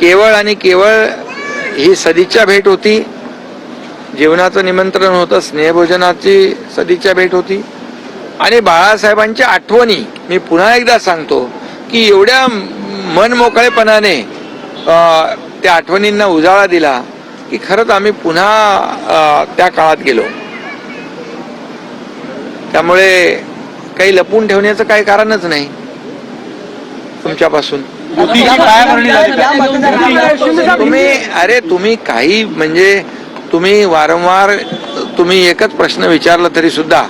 केवळ आणि केवळ ही सदिच्छा भेट होती. जेवणाचं निमंत्रण होतं स्नेहभोजनाची सदिच्छा भेट होती. आणि बाळासाहेबांच्या आठवणी मी पुन्हा एकदा सांगतो की एवढ्या मनमोकळेपणाने त्या आठवणींना उजाळा दिला की खरंच आम्ही पुन्हा त्या काळात गेलो. त्यामुळे काही लपून ठेवण्याचं काही कारणच नाही तुमच्यापासून. तुम्ही अरे तुम्ही काही म्हणजे तुम्ही वारंवार तुम्ही एकच प्रश्न विचारला तरी सुद्धा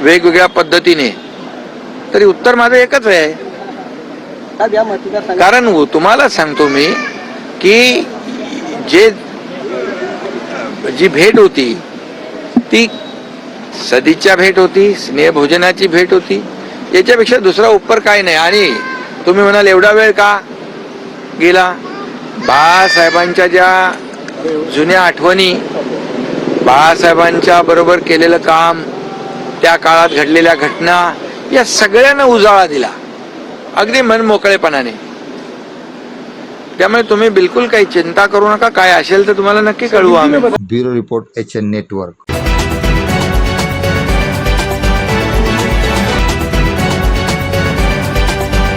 वेगवेगळ्या पद्धतीने तरी उत्तर माझं एकच आहे. कारण तुम्हाला सांगतो मी की जे जी भेट होती ती सदिच्छा भेट होती स्नेहभोजनाची भेट होती याच्यापेक्षा दुसरा उपकर काय नाही. आणि तुम्ही म्हणाल एवढा वेळ का गेला? बाळासाहेबांच्या ज्या जुन्या आठवणी बाळासाहेबांच्या बरोबर केलेलं काम त्या काळात घडलेल्या घटना या सगळ्यांना उजाळा दिला. अगदी मन मोकळेपणाने. त्यामुळे तुम्ही बिलकुल काही चिंता करू नका. काय असेल तर तुम्हाला नक्की कळवू आम्ही. Bureau report H N network.